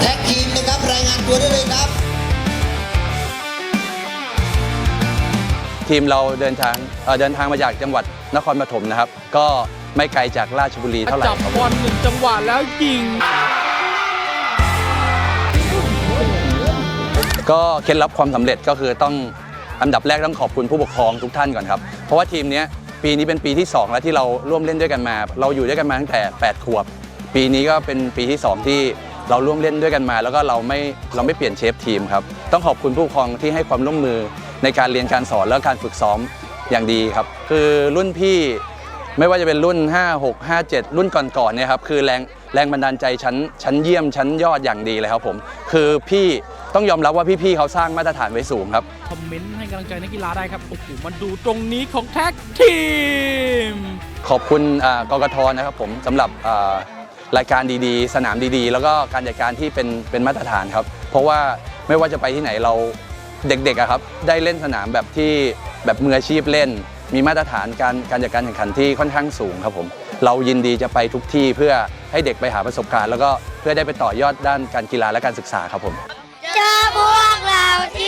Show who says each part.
Speaker 1: แท็กทีมนะครับ รายงานตัวได้เลยครับ
Speaker 2: ทีมเราเดินทางเอ่อเดินทางมาจากจังหวัดนครปฐมนะครับ ก็ไม่ไกลจากราชบุรีเท่าไหร่
Speaker 3: จับ
Speaker 2: ครับ
Speaker 3: บอลหนึ่งจังหวะแล้วยิง
Speaker 2: ก็เคล็ดลับความสำเร็จก็คือต้องอันดับแรกต้องขอบคุณผู้ปกครองทุกท่านก่อนครับ เพราะว่าทีมเนี้ยปีนี้เป็นปีที่ 2 แล้วที่เราร่วมเล่นด้วยกันมา เราอยู่ด้วยกันมาตั้งแต่ 8 ขวบ ปีนี้ก็เป็นปีที่ 2 ที่ เราร่วมเล่นด้วยกันมา แล้วก็เราไม่เราไม่เปลี่ยนเชฟทีมครับต้องขอบคุณผู้ปกครองที่ให้ความร่วมมือในการเรียนการสอนและการฝึกซ้อมอย่างดีครับ คือรุ่นพี่ไม่ว่าจะเป็นรุ่น 5 6 5 7 รุ่นก่อนๆเนี่ยครับคือแรงแรงบันดาลใจชั้นชั้นเยี่ยมชั้นยอดอย่างดีเลยครับผม คือพี่ต้องยอมรับว่าพี่ๆเขาสร้างมาตรฐานไว้สูงครับ
Speaker 3: คอมเมนต์ให้กำลังใจนักกีฬาได้ครับ โอ้โหมันดูตรงนี้ของแท็กทีม
Speaker 2: ขอบคุณอ่ากกทนะครับผมสำหรับอ่า รายการดีๆ สนามดีๆ แล้วก็การจัดการที่เป็นเป็นมาตรฐานครับ เพราะว่าไม่ว่าจะไปที่ไหนเราเด็กๆครับได้เล่นสนามแบบที่แบบมืออาชีพเล่น มีมาตรฐานการการจัดการแข่งขันที่ค่อนข้างสูงครับผมเรายินดีจะไปทุกที่เพื่อให้เด็กไปหาประสบการณ์ แล้วก็เพื่อได้ไปต่อยอดด้านการกีฬาและการศึกษาครับผม
Speaker 4: เจอพวกเราที่